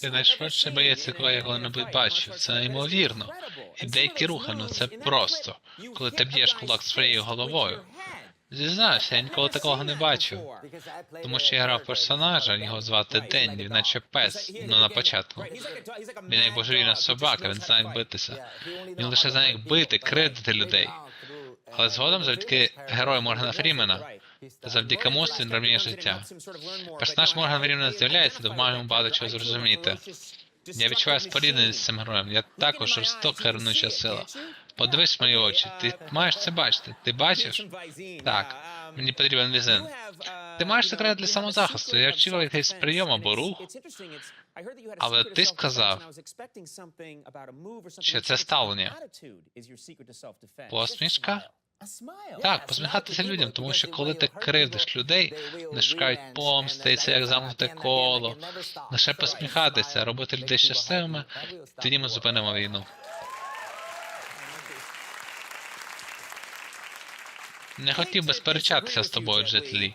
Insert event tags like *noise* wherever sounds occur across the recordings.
Ти найшвидший боєць, якого я коли-небудь бачив. Це неймовірно. І деякі рухи, ну це просто. Коли ти б'єш кулак своєю головою. Зізнаюся, я ніколи такого не бачив. Тому що я грав персонажа, його звати День, він наче пес, ну на початку. Він як божевільна собака, він знає як битися. Він лише знає як бити, кредити людей. Але згодом, завдяки герою Моргана Фрімена, завдяки мосту він реміє життя. Персонаж Моргана Фрімена з'являється, допомагає йому багато чого зрозуміти. Я відчуваю спорідненість з цим героєм. Я також жорстока ревнуча сила. Подивись мої очі. Ти маєш це бачити. Ти бачиш? Так. Мені потрібен візин. Ти маєш секрет для самозахисту. Я очікував якийсь прийом або рух. Але ти сказав, Чи це ставлення? Посмішка? Так, посміхатися людям, тому що коли ти кривдиш людей, вони шукають помсти, це як замкнуте коло. Лише посміхатися, робити людей щасливими, тоді ми зупинимо війну. Не хотів би сперечатися з тобою, Джетлі,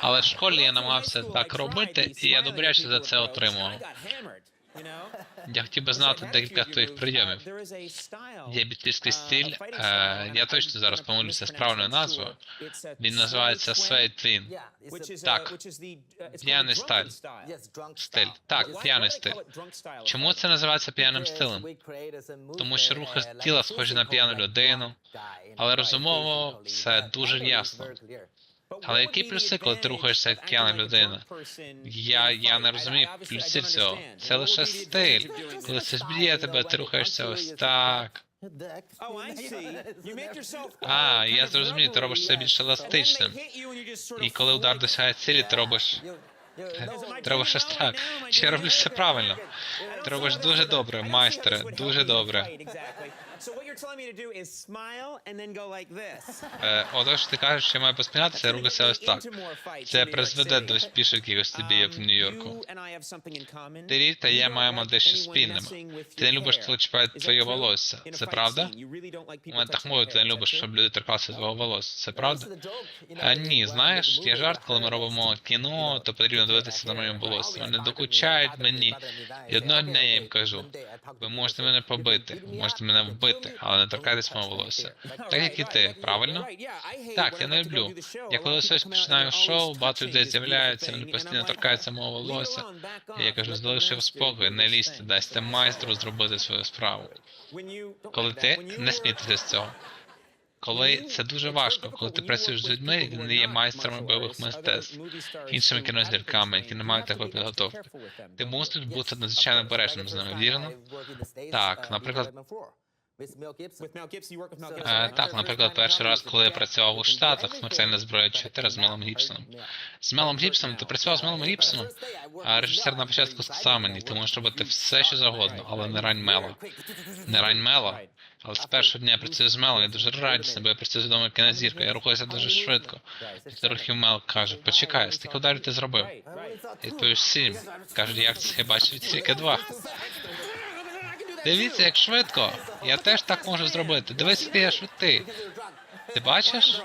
але в школі я намагався так робити, і я добряче за це отримував. Я хотів би знати декілька твоїх прийомів. Є бітлівський стиль, е, я точно зараз помилюся з правильною назвою. Він називається Свейт-Твін. Так. П'яний стиль. Стиль. Так, п'яний стиль. Чому це називається п'яним стилем? Тому що рухи тіла схожі на п'яну людину, але розумово все дуже ясно. Але які плюси, коли ти рухаєшся як п'яна людина? Я, я не розумію плюсів цього. Це лише стиль. Коли це зб'є тебе, ти рухаєшся ось так. А, я зрозумів, ти робиш це більш еластичним. І коли удар досягає цілі, ти робиш. Ти робиш щось так. Чи я роблю все правильно? Ти робиш дуже добре, майстре, дуже добре. Е, отож, ти кажеш, що я маю посміятися рухатися ось так. Це призведе до більше якихось бійок в Нью-Йорку. Ти Рі та я маємо дещо спільне. Ти не любиш, коли чіпають твоє волосся. Це правда? У мене так мовить, ти не любиш, щоб люди торкалися твого волосся. Це правда? А, ні, знаєш, є жарт, коли ми робимо кіно, то потрібно дивитися на моєму волосі. Вони докучають мені. І одного дня я їм кажу: ви можете мене побити, можете мене вбити, але не торкайтесь мого волосся. Так як і ти, правильно? Так, я не люблю. Я коли щось починаю шоу, багато людей з'являються, вони постійно торкаються мого волосся. І я кажу, залишив спокій, не лізьте, дасте майстру зробити свою справу. Коли ти не смійтеся з цього. Коли це дуже важко, коли ти працюєш з людьми, які не є майстрами бойових мистецтв, іншими кінозірками, які не мають такої підготовки. Ти мусиш бути надзвичайно обережним з ними, вірно? Так, наприклад, Е, так, наприклад, перший раз, коли я працював у Штатах, смертельна зброя 4 з Мелом Гібсоном. З Мелом Гібсоном, ти працював з Мелом Гібсоном, а режисер на початку сказав мені, ти можеш робити все, що завгодно, але не рань Мела. Не рань Мела. Але з першого дня я працюю з Мелом, я дуже радісний, бо я працюю з відомою кінозіркою, я рухаюся дуже швидко. Після рухів Мел каже, почекай, стільки ударів ти зробив? Я відповів сім. Кажуть, як це я бачив тільки два. Дивіться, як швидко. Я теж так можу зробити. Дивись, ти я швидкий. Ти бачиш?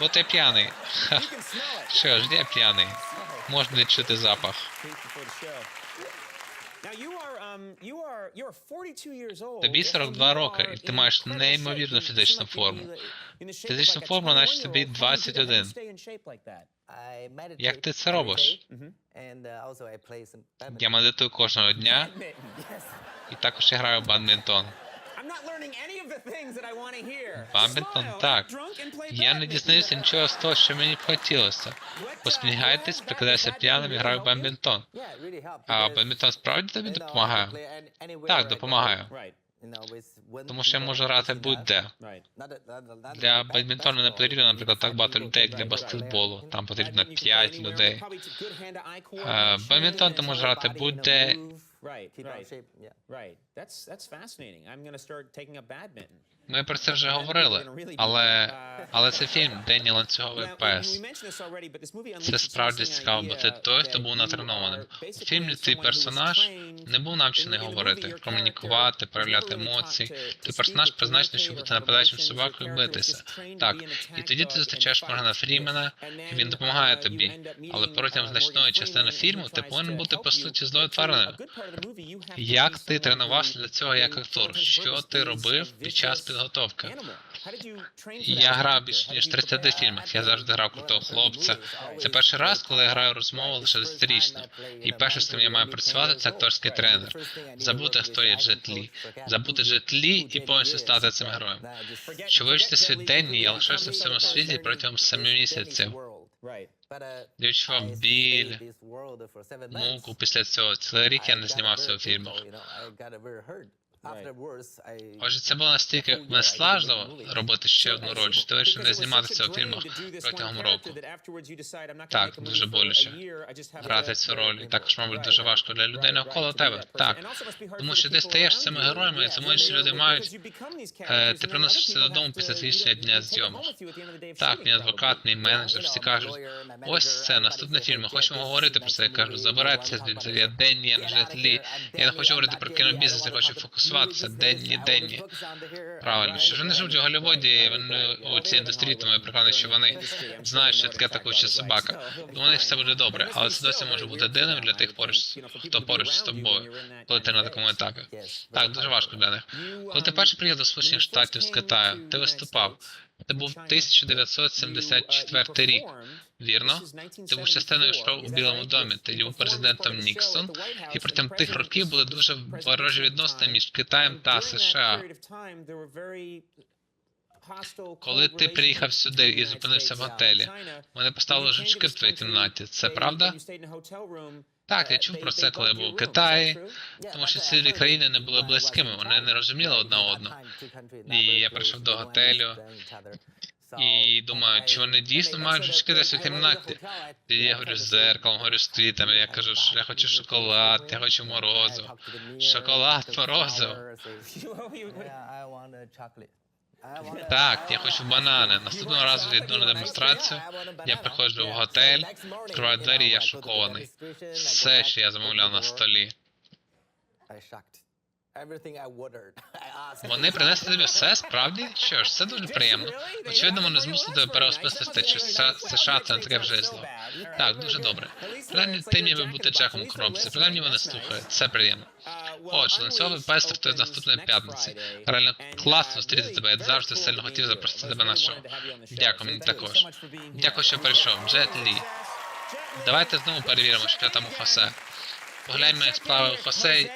Бо ти п'яний. Що ж, я п'яний. Можна відчути запах. Тобі 42 роки, і ти маєш неймовірну фізичну форму. Фізичну форму, наче тобі 21. Як ти це робиш? Я медитую кожного дня. *laughs* І також я граю в бадмінтон. Бадмінтон, так. Я не дізнаюся нічого з того, що мені б хотілося. Посміхайтесь, прикидайся п'яним і граю в бадмінтон. А бадмінтон справді тобі допомагає? Так, допомагає. Тому що я можу грати будь-де. Для бадмінтону не потрібно, наприклад, так багато людей, як для баскетболу. Там потрібно 5 людей. Е, Бадмінтон ти можеш грати будь-де. Right, right, out of shape. Yeah. right. That's that's fascinating. I'm going to start taking up badminton. Ми про це вже говорили, але. Але це фільм Денні ланцюговий пес. Це справді цікаво, бо ти той, хто був натренованим. У фільмі твій персонаж не був навчений говорити, комунікувати, проявляти емоції. Ти персонаж призначений, щоб бути нападаючим собакою і битися. Так, і тоді ти зустрічаєш Моргана Фрімена, і він допомагає тобі. Але протягом значної частини фільму ти повинен бути по суті злою твариною. Як ти тренувався для цього як актор? Що ти робив під час підготовки? Я грав більше ніж 30 фільмах. Я завжди грав крутого хлопця. Це перший раз, коли я граю розмову лише десятирічно. І перше, з ким я маю працювати, це акторський тренер. Забути, хто є Джет. Забути Джет і повністю стати цим героєм. Що вивчити світ Денні, я лишився в цьому світі протягом семи місяців. Я відчував біль, муку після цього. Цілий рік я не знімався у фільмах. Отже, це було настільки несложно робити ще одну роль, що ти лише не зніматися у фільмах протягом року. Так, дуже боляче. Грати цю роль, і також, мабуть, дуже важко для людей навколо тебе. Так, тому що ти стаєш цими героями, і тому інші люди мають. Е, ти приносиш це додому після закінчення дня зйомок. Так, мій адвокат, мій менеджер, всі кажуть, ось це наступний фільм. Ми хочемо говорити про це. Я кажу, забирайте звідси. Я Денні, я не Джет Лі. Я не хочу говорити про кінобізнес, я хочу фокусуватися. Денні, Денні. Правильно, що вони живуть у Голлівуді, вони у цій індустрії, тому я переконаний, що вони знають, що таке такуча собака. І у них все буде добре, але це досі може бути дивним для тих поруч, хто поруч з тобою, коли ти на такому етапі. Так, дуже важко для них. Коли ти перший приїхав до Сполучених Штатів з Китаю, ти виступав. Це був 1974 рік, вірно? Ти був частиною шоу у Білому домі, ти був президентом Ніксон, і протягом тих років були дуже ворожі відносини між Китаєм та США. Коли ти приїхав сюди і зупинився в готелі, Вони поставили жучки в твоїй кімнаті. Це правда? Так, я чув про це, коли я був у Китаї, тому що ці дві країни не були близькими, вони не розуміли одна одну. І я прийшов до готелю І думаю, чи вони дійсно мають жучки десь у кімнаті? І я говорю зеркалом, говорю з квітами, я кажу, я хочу шоколад, я хочу морозиво. Шоколад, морозиво. Так, я хочу банани. Наступного разу я йду на демонстрацію, я приходжу в готель, відкриваю двері, я шокований. Все, що я замовляв на столі. *laughs* Вони принесли тобі все, справді? Що ж, це дуже приємно. Очевидно, вони змусили тебе переосмислити, що США це не таке вже зло. Так, дуже добре. Принаймні, ти міг би бути Джеком у коробці, принаймні вони слухають, це приємно. О, членцьовий пес стартує з наступної п'ятниці. Реально класно зустріти тебе, я завжди сильно хотів запросити тебе на шоу. Дякую, мені також. Дякую, що прийшов. Джет Лі. Давайте знову перевіримо, що там у Хосе. Погляньмо, як справи у Хосе.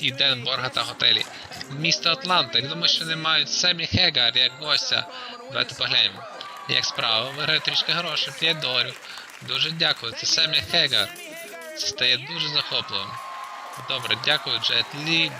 І Денборга та готелі. Місто Атланта. Я думаю, що не мають Семі Хегар як гостя. Давайте поглянемо. Як справа? Виграє трішки грошей, 5 доларів. Дуже дякую, це Семі Хегар. Це стає дуже захопливим. Добре, дякую, Джет Лі.